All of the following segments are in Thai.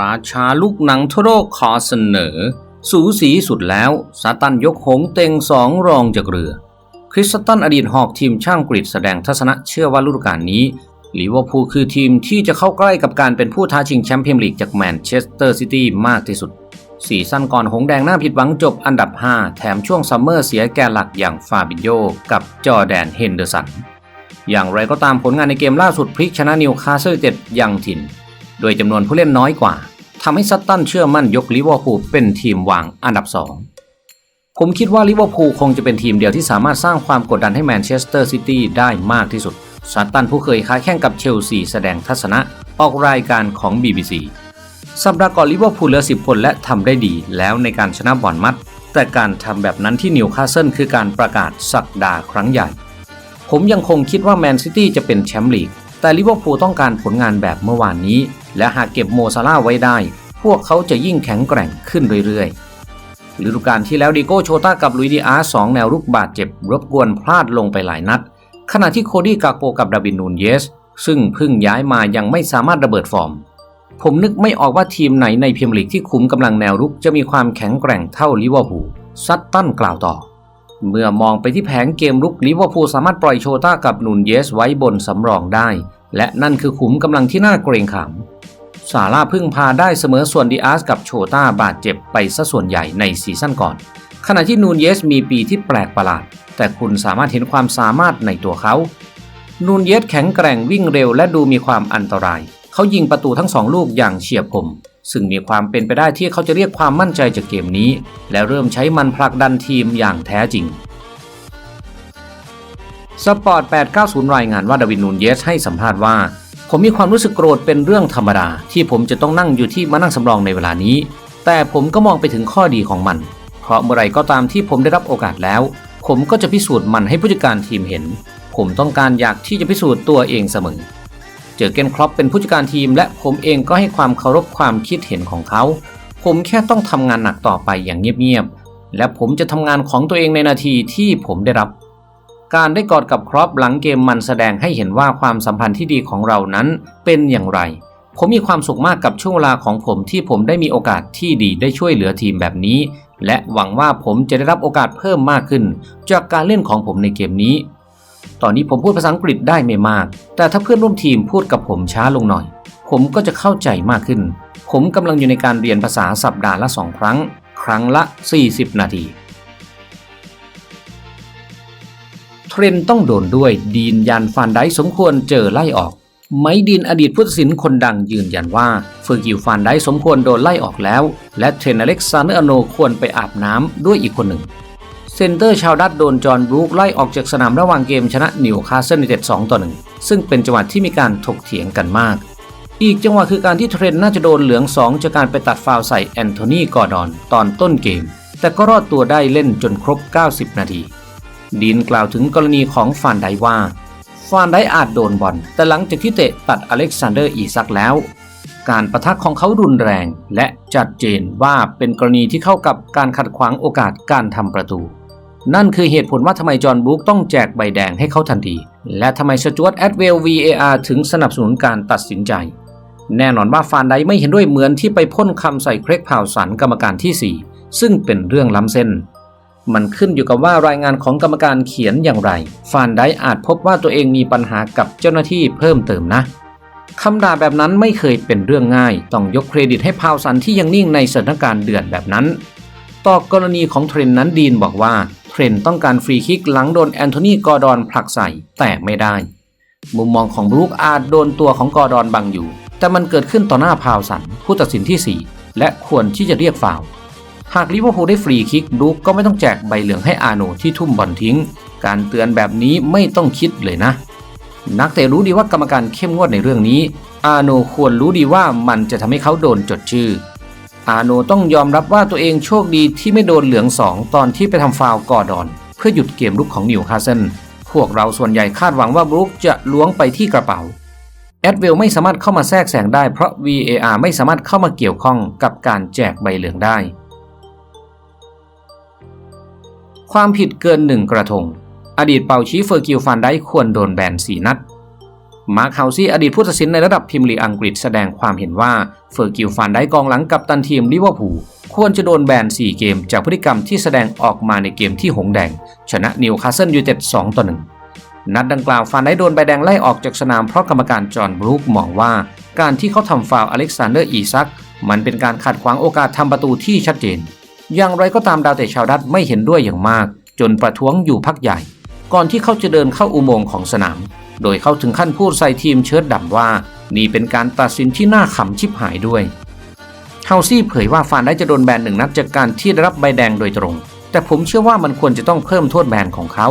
ราชาลูกหนังทั่วโลกขอเสนอ สูสีสุดแล้วซาตันยกหงเต็งสองรองจากเรือ คริสตันอดีตหอกทีมช่างกรีฑแสดงทัศนะเชื่อว่าฤดูกาลนี้ลิเวอร์พูลคือทีมที่จะเข้าใกล้กับการเป็นผู้ท้าชิงแชมป์พรีเมียร์ลีกจากแมนเชสเตอร์ซิตี้มากที่สุดสีสั้นก่อนหงแดงหน้าผิดหวังจบอันดับ 5 แถมช่วงซัมเมอร์เสียแกนหลักอย่างฟาบิโยกับจอแดนเฮนเดอร์สัน อย่างไรก็ตามผลงานในเกมล่าสุดพลิกชนะนิวคาสเซิลเจ็ดยังถิ่น โดยจำนวนผู้เล่นน้อยกว่าทำให้ซัตตันเชื่อมั่นยกลิเวอร์พูลเป็นทีมวางอันดับ 2 ผมคิดว่าลิเวอร์พูลคงจะเป็นทีมเดียวที่สามารถสร้างความกดดันให้แมนเชสเตอร์ซิตี้ได้มากที่สุดซัตตันผู้เคยค้าแข่งกับเชลซีแสดงทัศนะออกรายการของ BBC สัปดาห์ก่อนลิเวอร์พูลเหลือ10คนและทำได้ดีแล้วในการชนะบอลมัด แต่การทำแบบนั้นที่นิวคาสเซิลคือการประกาศสักดาครั้งใหญ่ ผมยังคงคิดว่าแมนซิตี้จะเป็นแชมป์ลีกแต่ลิเวอร์พูลต้องการผลงานแบบเมื่อวานนี้ และหากเก็บโมซาร่าไว้ได้ พวกเขาจะยิ่งแข็งแกร่งขึ้นเรื่อยๆฤดูกาลที่แล้วดิโก้โชต้ากับลุยดิอาร์สองแนวรุกบาดเจ็บรบกวนพลาดลงไปหลายนัด ขณะที่โคดี้กาโปกับดาวินนูนเยส ซึ่งเพิ่งย้ายมายังไม่สามารถระเบิดฟอร์ม ผมนึกไม่ออกว่าทีมไหนในพรีเมียร์ลีกที่คุมกำลังแนวรุกจะมีความแข็งแกร่งเท่าลิเวอร์พูลซัตตันกล่าวต่อเมื่อมองไปที่แผงเกมรุกลิเวอร์พูลสามารถปล่อยโชต้ากับนูนเยสไว้บนสำรองได้ และนั่นคือขุมกำลังที่น่าเกรงขาม ซาร่าพึ่งพาได้เสมอส่วนดิอาสกับโชต้าบาดเจ็บไปซะส่วนใหญ่ในซีซั่นก่อน ขณะที่นูนเยสมีปีที่แปลกประหลาด แต่คุณสามารถเห็นความสามารถในตัวเขา นูนเยสแข็งแกร่งวิ่งเร็วและดูมีความอันตราย เขายิงประตูทั้งสองลูกอย่างเฉียบคมซึ่งมีความเป็นไปได้ที่เขาจะเรียกความมั่นใจจากเกมนี้ และเริ่มใช้มันผลักดันทีมอย่างแท้จริงสปอร์ต 890 รายงานว่าดาวินนูนเยสให้สัมภาษณ์ว่า ผมมีความรู้สึกโกรธเป็นเรื่องธรรมดาที่ผมจะต้องนั่งอยู่ที่มานั่งสำรองในเวลานี้ แต่ผมก็มองไปถึงข้อดีของมัน เพราะเมื่อไรก็ตามที่ผมได้รับโอกาสแล้ว ผมก็จะพิสูจน์มันให้ผู้จัดการทีมเห็น ผมต้องการอยากที่จะพิสูจน์ตัวเองเสมอ เจอเกนครอปเป็นผู้จัดการทีม และผมเองก็ให้ความเคารพความคิดเห็นของเขา ผมแค่ต้องทำงานหนักต่อไปอย่างเงียบๆและผมจะทำงานของตัวเองในนาทีที่ผมได้รับ การได้กอดกับครอปหลังเกมมันแสดงให้เห็นว่าความสัมพันธ์ที่ดีของเรานั้นเป็นอย่างไร ผมมีความสุขมากกับช่วงเวลาของผมที่ผมได้มีโอกาสที่ดีได้ช่วยเหลือทีมแบบนี้ และหวังว่าผมจะได้รับโอกาสเพิ่มมากขึ้น จากการเล่นของผมในเกมนี้ ตอนนี้ผมพูดภาษาอังกฤษได้ไม่มาก แต่ถ้าเพื่อนร่วมทีมพูดกับผมช้าลงหน่อย ผมก็จะเข้าใจมากขึ้น ผมกำลังอยู่ในการเรียนภาษาสัปดาห์ละสองครั้ง ครั้งละ 40 นาที เทรนต้องโดนด้วยดีนยันฟานไดสมควรเจอไล่ออก ไมดินอดีตผู้ตัดสินคนดังยืนยันว่าเฟอร์กิวฟานไดสมควรโดนไล่ออกแล้ว และเทรนอเล็กซานเนอร์โนควรไปอาบน้ำด้วยอีกคนหนึ่งเซนเตอร์ชาวดัตโดนจอห์นบรูคไล่ออกจากสนามระหว่างเกมชนะนิวคาสเซิลในเต็ด2ต่อ1ซึ่งเป็นจังหวะที่มีการถกเถียงกันมาก อีกจังหวะคือการที่เทรนน่าจะโดนเหลือง2จากการไปตัดฟาวใส่แอนโทนีกอร์ดอนตอนต้นเกม แต่ก็รอดตัวได้เล่นจนครบ 90 นาที ดีนกล่าวถึงกรณีของฟานไดว่า ฟานไดอาจโดนบอลแต่หลังจากที่เตะตัดอเล็กซานเดอร์อีซักแล้ว การประทักของเขารุนแรงและจัดเจนว่าเป็นกรณีที่เข้ากับการขัดขวางโอกาสการทำประตู นั่นคือเหตุผลว่าทำไมจอห์นบรูคต้องแจกใบแดงให้เขาทันที และทำไมสจวตแอดเวล VAR ถึงสนับสนุนการตัดสินใจ แน่นอนว่าฟานไดไม่เห็นด้วยเหมือนที่ไปพ่นคำใส่เครกพาวสันกรรมการที่ 4 ซึ่งเป็นเรื่องล้ำเส้น มันขึ้นอยู่กับว่ารายงานของกรรมการเขียนอย่างไร ฟานไดอาจพบว่าตัวเองมีปัญหากับเจ้าหน้าที่เพิ่มเติมนะคำด่าแบบนั้นไม่เคยเป็นเรื่องง่าย ต้องยกเครดิตให้พาวสันที่ยังนิ่งในสถานการณ์เดือดแบบนั้น ต่อกรณีของเทรนนั้นดีนบอกว่า เทรนต้องการฟรีคิกหลังโดนแอนโทนีกอร์ดอนผลักใส่แต่ไม่ได้ มุมมองของบรูคอาจโดนตัวของกอร์ดอนบังอยู่ แต่มันเกิดขึ้นต่อหน้าพาวสันผู้ตัดสินที่ 4 และควรที่จะเรียกฟาว หากลิเวอร์พูลได้ฟรีคิกบรูคก็ไม่ต้องแจกใบเหลืองให้อาโนที่ทุ่มบอลทิ้ง การเตือนแบบนี้ไม่ต้องคิดเลยนะ นักเตะรู้ดีว่ากรรมการเข้มงวดในเรื่องนี้ อาโนควรรู้ดีว่ามันจะทำให้เขาโดนจดชื่อ อาโนต้องยอมรับว่าตัวเองโชคดีที่ไม่โดนเหลืองสองตอนที่ไปทำฟาวกอร์ดอน เพื่อหยุดเกมลุกของนิวคาสเซิลพวกเราส่วนใหญ่คาดหวังว่าบรูคจะล้วงไปที่กระเป๋าแอดเวลไม่สามารถเข้ามาแทรกแซงได้เพราะ VAR ไม่สามารถเข้ามาเกี่ยวข้องกับการแจกใบเหลืองได้ ความผิดเกินหนึ่งกระทง อดีตเป่าชี้เฟอร์กิลฟันได้ควรโดนแบนสีนัด มาร์คเฮาซี่อดีตผู้ตัดสินในระดับพรีเมียร์ลีอังกฤษแสดงความเห็นว่าเฟอร์กิลฟานได้กองหลังกับตันทีมลิเวอร์พูลควรจะโดนแบน 4 เกม จากพฤติกรรมที่แสดงออกมาในเกมที่หงแดง ชนะนิวคาสเซิลยูไนเต็ด2ต่อ1นัดดังกล่าวฟานได้โดนใบแดงไล่ออกจากสนามเพราะกรรมการจอห์นบรูคมองว่า การที่เขาทำฟาวอเล็กซานเดอร์อีซัก มันเป็นการขัดขวางโอกาสทำประตูที่ชัดเจน อย่างไรก็ตามดาวเตะชาวดัตไม่เห็นด้วยอย่างมาก จนประท้วงอยู่พักใหญ่ ก่อนที่เขาจะเดินเข้าอุโมงค์ของสนาม โดยเขาถึงขั้นพูดใส่ทีมเชิดดำว่า นี่เป็นการตัดสินที่น่าขำชิบหายด้วยเฮาซี่เผยว่าฟานได้จะโดนแบนหนึ่งนัดจากการที่ได้รับใบแดงโดยตรง แต่ผมเชื่อว่ามันควรจะต้องเพิ่มโทษแบนของเขา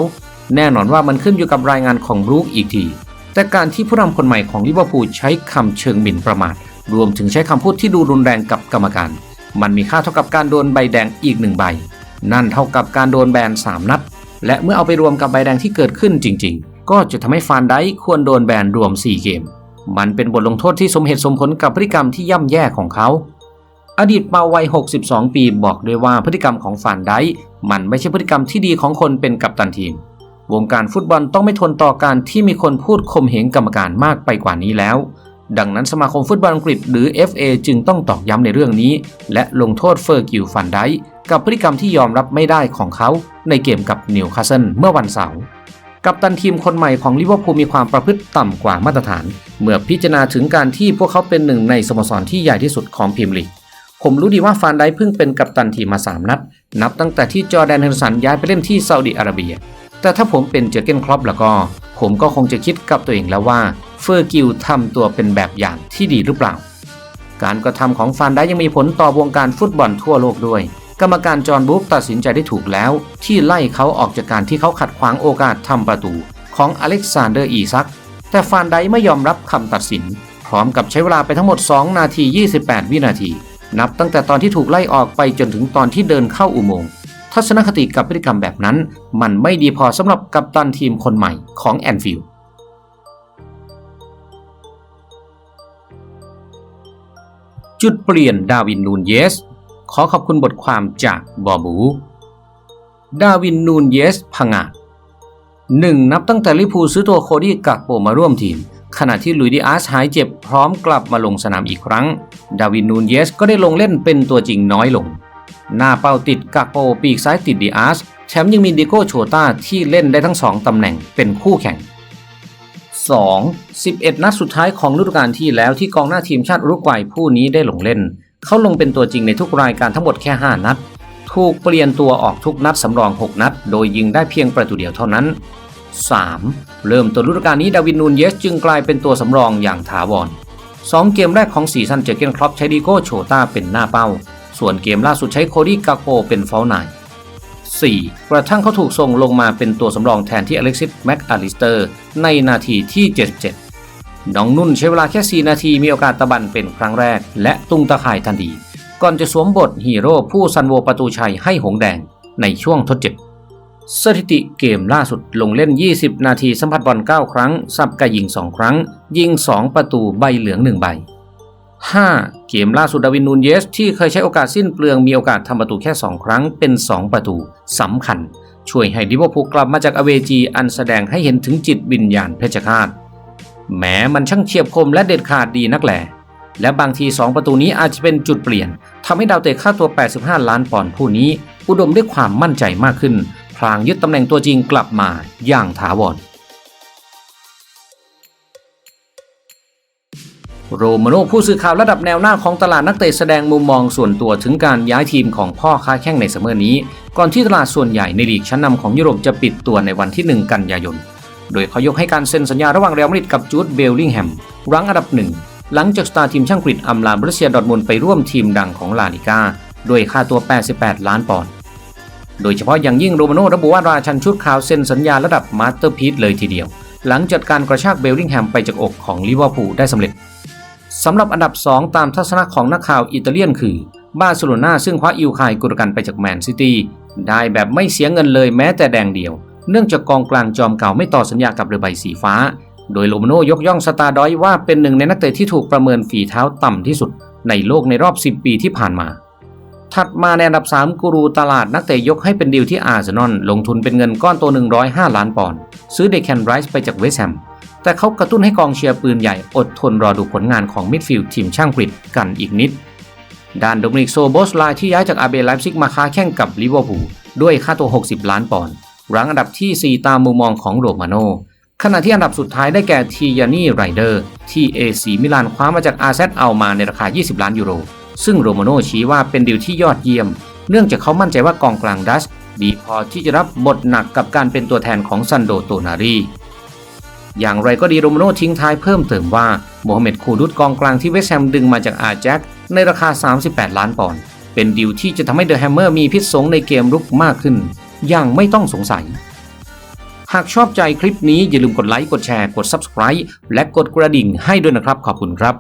แน่นอนว่ามันขึ้นอยู่กับรายงานของบรูคอีกที แต่การที่ผู้นำคนใหม่ของลิเวอร์พูลใช้คำเชิงหมิ่นประมาท รวมถึงใช้คำพูดที่ดูรุนแรงกับกรรมการ มันมีค่าเท่ากับการโดนใบแดงอีกหนึ่งใบ นั่นเท่ากับการโดนแบน 3 นัด และเมื่อเอาไปรวมกับใบแดงที่เกิดขึ้นจริง ๆ ก็จะทำให้ฟานไดค์ควรโดนแบนรวม 4 เกม มันเป็นบทลงโทษที่สมเหตุสมผลกับพฤติกรรมที่ย่ำแย่ของเขา อดีตเปาวัย 62 ปีบอกด้วยว่าพฤติกรรมของฟานไดมันไม่ใช่พฤติกรรมที่ดีของคนเป็นกัปตันทีม วงการฟุตบอลต้องไม่ทนต่อการที่มีคนพูดข่มเหงกรรมการมากไปกว่านี้แล้ว ดังนั้นสมาคมฟุตบอลอังกฤษหรือ FA จึงต้องตอกย้ำในเรื่องนี้ และลงโทษเฟอร์กิลฟันไดกับพฤติกรรมที่ยอมรับไม่ได้ของเขา ในเกมกับนิวคาสเซิลเมื่อวันเสาร์กัปตันทีมคนใหม่ของลิเวอร์พูลมีความประพฤติต่ำกว่ามาตรฐาน เมื่อพิจารณาถึงการที่พวกเขาเป็นหนึ่งในสโมสรที่ใหญ่ที่สุดของพรีเมียร์ลีกผมรู้ดีว่าฟานไดเพิ่งเป็นกัปตันทีมมา 3 นัด นับตั้งแต่ที่จอร์แดนเฮนสันย้ายไปเล่นที่ซาอุดิอาระเบีย แต่ถ้าผมเป็นเจอเกนครอปแล้วก็ ผมก็คงจะคิดกับตัวเองแล้วว่า เฟอร์กิลทำตัวเป็นแบบอย่างที่ดีหรือเปล่า การกระทำของฟานไดค์ยังมีผลต่อวงการฟุตบอลทั่วโลกด้วย กรรมการจอห์นบุ๊กตัดสินใจได้ถูกแล้ว ที่ไล่เขาออกจากการที่เขาขัดขวางโอกาสทำประตูของอเล็กซานเดอร์อีซัก แต่ฟานไดไม่ยอมรับคำตัดสิน พร้อมกับใช้เวลาไปทั้งหมด 2 นาที 28 วินาที นับตั้งแต่ตอนที่ถูกไล่ออกไปจนถึงตอนที่เดินเข้าอุโมงค์ทัศนคติกับพฤติกรรมแบบนั้น มันไม่ดีพอสำหรับกัปตันทีมคนใหม่ของแอนฟิลด์ จุดเปลี่ยนดาวินนูนเยส ขอขอบคุณบทความจากบอบู ดาวินนูนเยสพังอาจหนึ่งนับตั้งแต่ลิพูซื้อตัวโคดี้กักโปมาร่วมทีม ขณะที่ลุยดิอาสหายเจ็บพร้อมกลับมาลงสนามอีกครั้ง ดาวินนูนเยสก็ได้ลงเล่นเป็นตัวจริงน้อยลง หน้าเป้าติดกักโปปีกซ้ายติดดิอาสแถมยังมีดิโก้โชต้าที่เล่นได้ทั้งสองตำแหน่งเป็นคู่แข่ง 2. 11 นัดสุดท้ายของฤดูกาลที่แล้วที่กองหน้าทีมชาติอุรุกวัยผู้นี้ได้ลงเล่น เขาลงเป็นตัวจริงในทุกรายการทั้งหมดแค่ 5 นัด ถูกเปลี่ยนตัวออกทุกนัดสำรอง 6 นัด โดยยิงได้เพียงประตูเดียวเท่านั้น 3. เริ่มต้นฤดูกาลนี้ดาวินนูนเยสจึงกลายเป็นตัวสำรองอย่างถาวร 2 เกมแรกของซีซั่นเจอเกนครอปใช้ดีโก้โชต้าเป็นหน้าเป้า ส่วนเกมล่าสุดใช้โคดี้กาโกเป็นเฟอลไน 4. กระทั่งเขาถูกส่งลงมาเป็นตัวสำรองแทนที่อเล็กซิสแม็กอาลิสเตอร์ในนาทีที่ 77 น้องนุ่นใช้เวลาแค่ 4 นาทีมีโอกาสตะบันเป็นครั้งแรก และตุ้งตะข่ายทันทีก่อนจะสวมบทฮีโร่ผู้ซันโวประตูชัยให้หงแดงในช่วงทดเจ็บ สถิติเกมล่าสุดลงเล่น 20 นาทีสัมผัสบอล9ครั้ง สับกระยิง 2 ครั้ง ยิง 2 ประตูใบเหลือง 1 ใบ 5. เกมล่าสุดดาวินนูนเยส ที่เคยใช้โอกาสสิ้นเปลืองมีโอกาสทำประตูแค่ 2 ครั้งเป็น 2 ประตูสำคัญ ช่วยให้ลิเวอร์พูลกลับมาจากอเวจีอันแสดงให้เห็นถึงจิตวิญญาณเพชฌฆาตแม้มันช่างเฉียบคมและเด็ดขาดดีนักแหลและบางที 2 ประตูนี้อาจจะเป็นจุดเปลี่ยนทำให้ดาวเตะค่าตัว 85 ล้านปอนด์ผู้นี้ อุดมด้วยความมั่นใจมากขึ้น พลางยึดตำแหน่งตัวจริงกลับมาอย่างถาวร โรมาโนผู้สื่อข่าวระดับแนวหน้าของตลาดนักเตะแสดงมุมมองส่วนตัวถึงการย้ายทีมของพ่อค้าแข้งในซัมเมอร์นี้ ก่อนที่ตลาดส่วนใหญ่ในลีกชั้นนำของยุโรปจะปิดตัวในวันที่ 1 กันยายน โดยเขายกให้การเซ็นสัญญาระหว่างเรอัลมาดริดกับจูดเบลลิงแฮมรั้งอันดับหนึ่งหลังจากสตาร์ทีมช่างกรีดอำลาบรัสเซียดอทมุนไปร่วมทีมดังของลาลิก้าด้วยค่าตัว 88 ล้านปอนด์โดยเฉพาะอย่างยิ่งโรมาโนระบุว่าราชันชุดขาวเซ็นสัญญาระดับมาสเตอร์พีซเลยทีเดียว หลังจัดการกระชากเบลลิงแฮมไปจากอกของลิเวอร์พูลได้สำเร็จ สำหรับอันดับ 2 ตามทัศนะของนักข่าวอิตาเลียนคือบาร์เซโลนาซึ่งคว้าอิวคายกุรกันไปจากแมนซิตี้ได้แบบไม่เสียเงินเลยแม้แต่แดงเดียว เนื่องจากกองกลางจอมเก่าไม่ต่อสัญญากับเรือใบสีฟ้า โดยโลมาโนยกย่องสตาร์ดอยว่าเป็นหนึ่งในนักเตะที่ถูกประเมินฝีเท้าต่ำที่สุด ในโลกในรอบ 10 ปีที่ผ่านมา ถัดมาในอันดับ 3กูรูตลาดนักเตะยกให้เป็นดีลที่อาร์เซนอลลงทุนเป็นเงินก้อนโต105 ล้านปอนด์ซื้อเดแคนไรส์ไปจากเวสต์แฮม แต่เขากระตุ้นให้กองเชียร์ปืนใหญ่อดทนรอดูผลงานของมิดฟิลด์ทีมช่างกรีกกันอีกนิด ด้านโดมินิกโซโบสไลที่ย้ายจากอาเบไลฟ์ซิกมาค้าแข่งกับลิเวอร์พูลด้วยค่าตัว 60 ล้านปอนด์รั้งอันดับทีสี่ 4 ตามมุมมองของโรมาโนขณะที่อันดับสุดท้ายได้แก่ทียานี่ไรเดอร์ที่เอซีมิลานคว้ามาจากอาเซตเอามาในราคา 20 ล้านยูโร ซึ่งโรมาโนชี้ว่าเป็นดีลที่ยอดเยี่ยม เนื่องจากเขามั่นใจว่ากองกลางดัชดีพอที่จะรับบทหนักกับการเป็นตัวแทนของซันโดโตนารี อย่างไรก็ดีโรมาโนทิ้งท้ายเพิ่มเติมว่าโมฮัมเหม็ดคูดุตกองกลางที่เวสแฮมดึงมาจากอาแจ็คในราคา 38 ล้านปอนด์เป็นดีลที่จะทำให้เดอะแฮมเมอร์มีพิษสงในเกมรุกมากขึ้น อย่างไม่ต้องสงสัย หากชอบใจคลิปนี้อย่าลืมกดไลค์กดแชร์กด Subscribe และกดกระดิ่งให้ด้วยนะครับขอบคุณครับ